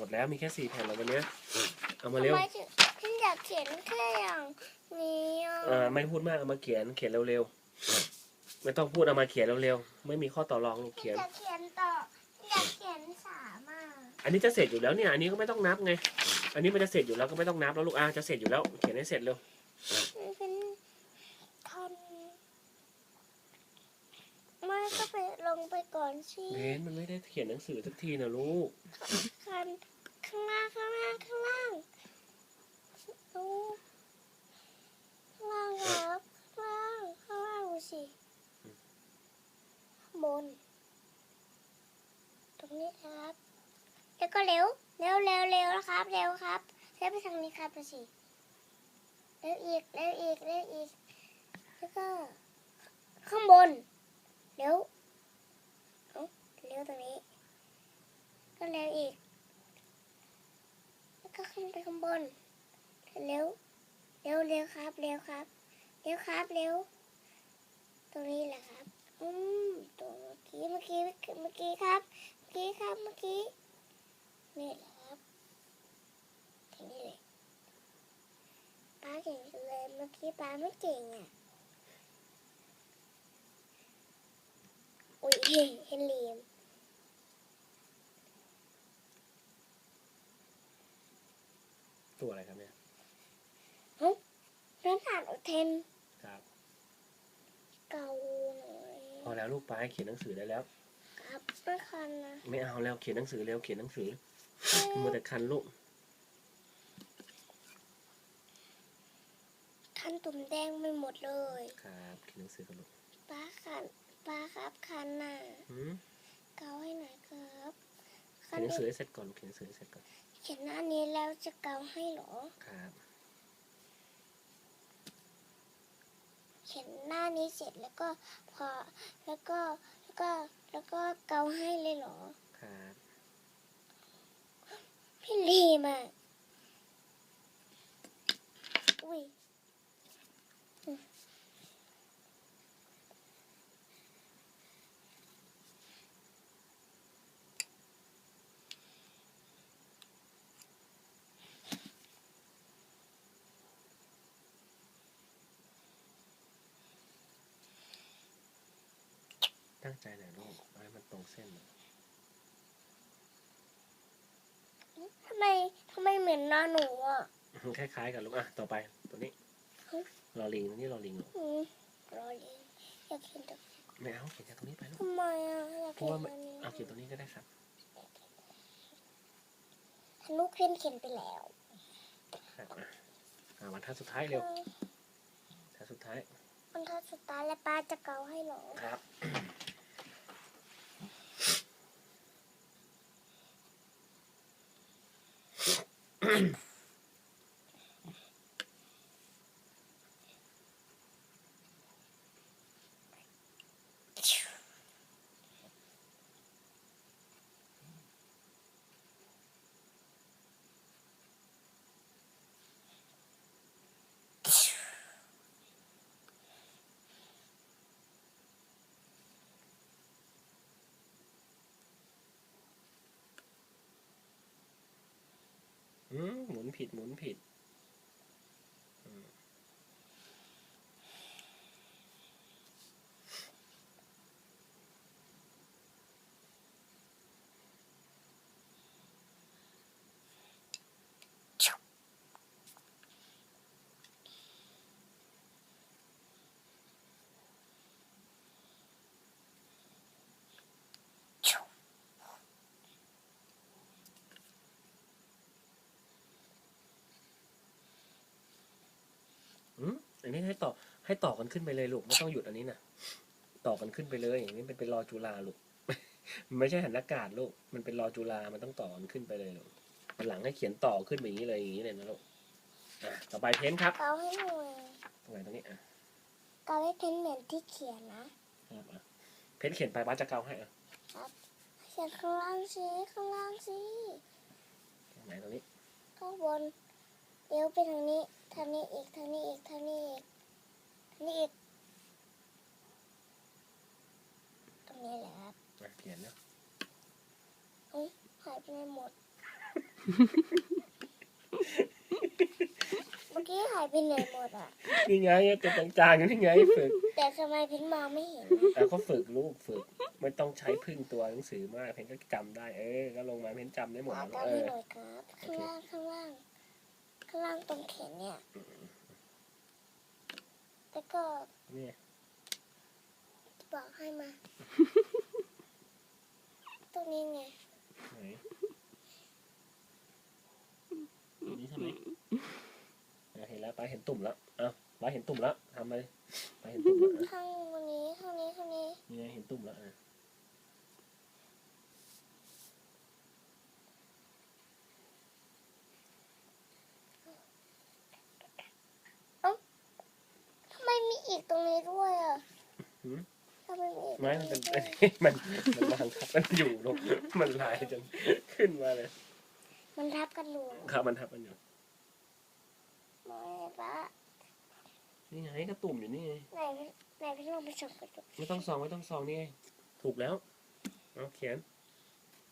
หมดแล้วมีแค่สี่แผ่นแล้ววันเนี้ยเอามาเร็วทำไมถึงฉันอยากเขียนแค่อย่างนี้อะเอ่าไม่พูดมากเอามาเขียนเขียนเร็วๆไม่ต้องพูดเอามาเขียนเร็วๆไม่มีข้อต่อรองลูกฉัเขียนนอยากเขียนต่อฉันอยากเขียนสามอะอันนี้จะเสร็จอยู่แล้วเนี่ยอันนี้ก็ไม่ต้องนับไง อันนี้มันจะเสร็จอยู่แล้วก็ไม่ต้องนับแล้วลูกอะจะเสร็จอยู่แล้วเขียนให้เสร็จเร็ว เป็นคันไม่ก็ไปลงไปก่ อนสิเบนมันไม่ได้เขียนหนังสือสักทีนะลูกคันข้างล่างข้างล่างข้างล่างดูกข้างล่างครับข้างล่างข้างล่างดูสิข้างบน ตรงนี้ครับ แล้วก็เร็วเร็วเร็วเร็วนะครับเร็วครับเร็วไปทางนี้ครับดูสิเร็วอีกเร็วอีกเร็วอีก แล้วก็ข้างบนเร็ว อ้าเร็วตรงนี้ ก็เร็วอีก แล้วก็ขึ้นไปข้างบนเร็วเร็วเร็วครับเร็วครับเร็วครับเร็วตรงนี้แหละครับ อืมตัวเมื่อกี้เมื่อกี้เมื่อกี้ครับ เมื่อกี้ครับเมื่อกี้นี่แหละครับทีนี้เลยป้าเก่งจังเลยเมื่อกี้ป้าไม่เก่งอะอุ้ยเห็นเหลี่ยม ตัวอะไรครับเนี่ย น้ำตาลอด เทนครับ เกาหน่อยพอแล้วลูกไปเขียนหนังสือได้แล้ว ครับไม่คันนะไม่เอาแล้วเขียนหนังสือเร็วเขียนหนังสือมัวแต่คันลูกคันตุ่มแดงไปหมดเลยครับเขียนหนังสือกันลูกป้าคันป้าครับคันน่ะหืมเกาให้หน่อยครับเขีคัยนนหนังสือนี้ให้เสร็จก่อนลูกเขียนหนังสือให้เสร็จก่อนเขียนหน้านี้แล้วจะเกาให้เหรอครับ เขียนหน้านี้เสร็จแล้วก็พอแล้วก็แล้วก็แล้วก็เกาให้เลยเหรอ ครับ พี่ลีมาอุ้ย ตั้งใจหน่อยลูกเอาให้มันตรงเส้นหน่อยทำไมทำไมเหมือนหน้าหนูอะคล้ายๆกันลูกอะต่อไปตัวนี้เฮ้ยรอลิงตัวนี้รอลิงลูกอืมรอเรียนอยากเขียนตรงไม่เอาเขียนจากตรงนี้ไปลูกทำไมอะอยากเพเขีราะยนว่าอันนี้เอาเขียนตรงนี้ก็ได้ครับลูกเขียนเขียนไปแล้วครับอะอ่าวันท่าสุดท้ายเร็วท่าสุดท้ายมันถ้าสุดท้ายแล้วป้าจะเกาให้เหรอครับ Mm-hmm. ผิดหมุนผิดอืม อืมอันนี้ให้ต่อให้ต่อกันขึ้นไปเลยลูกไม่ต้องหยุดอันนี้นะต่อกันขึ้นไปเลย อย่างนี้เป็นเป็นรอจุฬาลูกมันไม่ใช่หันอากาศลูกมันเป็นรอจุฬามันต้องต่อกันขึ้นไปเลยลูกวันหลังให้เขียนต่อขึ้นไปอย่างนี้เลยอย่างนี้เลยนะลูกอะต่อไปเพ้นท์ครับเกาให้หน่อยตรงไหนตรงนี้อะเกาให้เป็นเหมือนที่เขียนนะครับอะเพ้นท์เขียนไปบ้าสจะเกาให้อะเขียนข้างล่างสิข้างล่างสิตรงไหนตรงนี้ข้างบน เลี้ยวไปทางนี้ทางนี้อีกทางนี้อีกทางนี้อีกทางนี้อีกตรงนี้แหละครับอะเขียนนะหายไปไหนหมด เมื่อกี้หายไปไหนหมดอะ นี่ไงตัวจางๆอยู่นี่ไงฝึก แต่ทำไมเพินมองไม่เห็นแล้วก็ฝึกลูกฝึก ไม่ต้องใช้พึ่งตัวหนังสือมาก เพนก็จำได้ เออ ก็ลงมาเพนจำได้หมดอะแล้วตามเอให้อ หน่อยครับ ข้างล่างข้างล่าง ข้างล่างตรงแขนเนี่ย แล้วก็เนี่ยบอกให้มา ตรงนี้ไง ไหนอันนี้ใช่ไหมอะเห็นแล้วป้าเห็นตุ่มแล้วอ้าวป้าเห็นตุ่มแล้วทำเลยป้าเห็นตุ่มแล้วอะข้างนี้ข้างนี้ข้างนี้ นี่ไงเห็นตุ่มแล้วอะ ทำไมมีอีกตรงนี้ด้วยอะ หืม ทำ ไมมีอีกตรงไม่มันเป็นด้วยมันมันบังคับมันอยู่ลูกมันลายจนขึ้นมาเลย มันทับกันอยู่ครับมันทับมันอยู่ไม่ปะนี่ไงก็ตุ่มอยู่นี่ไงไหนไหนพี่ลองไปส่องกระจกไม่ต้องซองไม่ต้องซองนี่ไงถูกแล้วเอาเขียน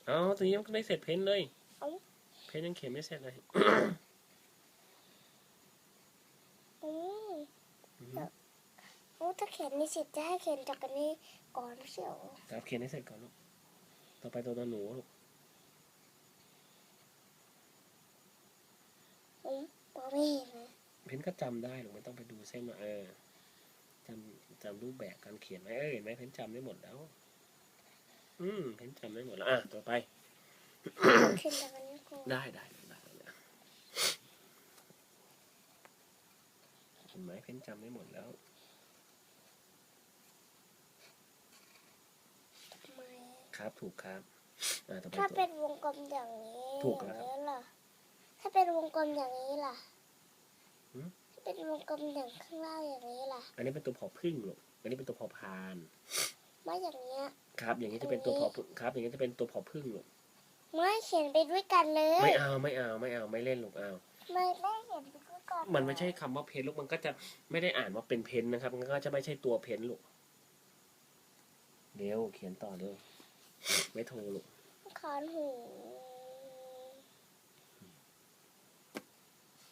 เอาตรงนี้มันก็ไม่เสร็จเพ้นเลยเพ้นยังเขียนไม่เสร็จเลย อืม อืม โอ้ถ้าเขียนนี่เสร็จจะให้เขียนจากอันนี้ก่อนเชียวครับเขียนให้เสร็จก่อนลูก ต่อไปตัวตัวหนูลูกอืมมองไม่เห็นนะเพ้นก็จำได้หรอกไม่ต้องไปดูเส้นว่าเออจำจำรูปแบบการเขียนไว้เออเห็นไหมเพ้นจำได้หมดแล้ว อืมเพ้นจำได้หมดแล้วอะต่อไป เขียนจากอันนี้ก่อนได้ได้ได้ได้เห็นไหมเพ้นจำได้หมดแล้ว ทำไม ครับถูกครับอ่าต่อไปถ้าตัวเป็นวงกลมอย่างนี้ถูกแล้วครับ อย่างนี้ล่ะถ้าเป็นวงกลมอย่างนี้ล่ะหืมถ้าเป็นวงกลมอย่างข้างล่างอย่างนี้ล่ะอันนี้เป็นตัวพอพึ่งลูกอันนี้เป็นตัวพอพาน ไม่อย่างเนี้ย ครับ อย่างนี้จะเป็นตัวพอพึ่งครับ อย่างนี้จะเป็นตัวพอพึ่งลูกไม่เขียนไปด้วยกันเลยไม่เอาไม่เอาไม่เอาไม่เล่นลูกเอาไม่ไม่เขียนไปด้วยกันมันไม่ใช่คำว่าเพนลูกมันก็จะไม่ได้อ่านว่าเป็นเพนนะครับมันก็จะไม่ใช่ตัวเพนลูกเร็วเขียนต่อเร็ว ไม่โทรลูกขอนหู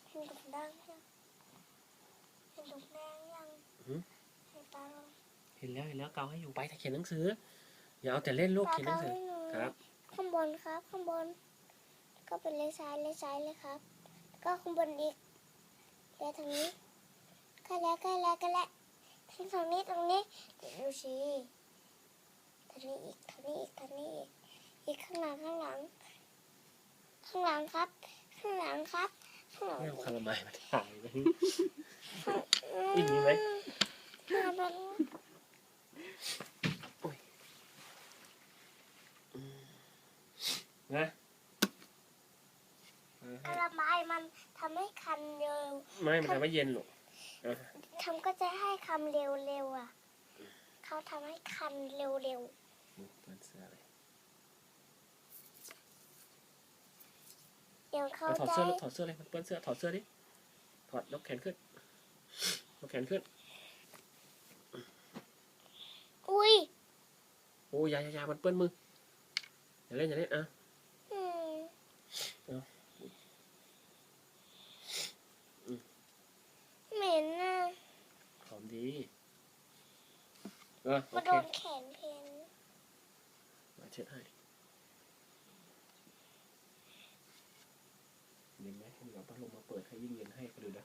เห็นดุกดังยังเห็นดุกแดงยังเห็นตาลงเห็นแล้วเห็นแล้วเกาให้อยู่ไปถ้าเขียนหนังสืออย่าเอาแต่เล่นลูกเขียนหนังสือครับ ข้างบนครับ ข้างบน ก็เป็นเลขซ้ายเลขซ้ายเลยครับ ก็ข้างบนอีกแล้วทางนี้ก็แล้วก็แล้วก็แล้วทางทางนี้ตรงนี้เดี๋ยวดูสิทางนี้อีกทางนี้อีกทางนี้อีกอีกข้างหลังข้างหลัง ข้างหลังครับ ข้างหลังครับข้างหลังไม่เอาคาราไมล์มาถ่ายเลยอีกมีไหมข้างหลังนะเอากให้ระบายมันทำให้คันเร็วไม่มันทำให้เย็นลูกเอาทำก็จะให้คำเร็วๆอะ เขาทำให้คันเร็วเปิดเสื้อเลยๆอย่างเขาถอดเสื้อให้ลูกถอดเสื้อเลยมันเปิดเสื้อถอดเสื้อดิถอดยกแขนขึ้นยกแขนขึ้น อุ้ยโอ้ยยายาอยามันเปื้อนมืออย่าเล่นอย่าเล่นอะเหม็นอะหอมดีเออโอมาเคโดนแขน เช็ด้เย็นไหมเดี๋ยวพัดลงมาเปิดให้ยิ่งเย็นให้ก็ดูนะ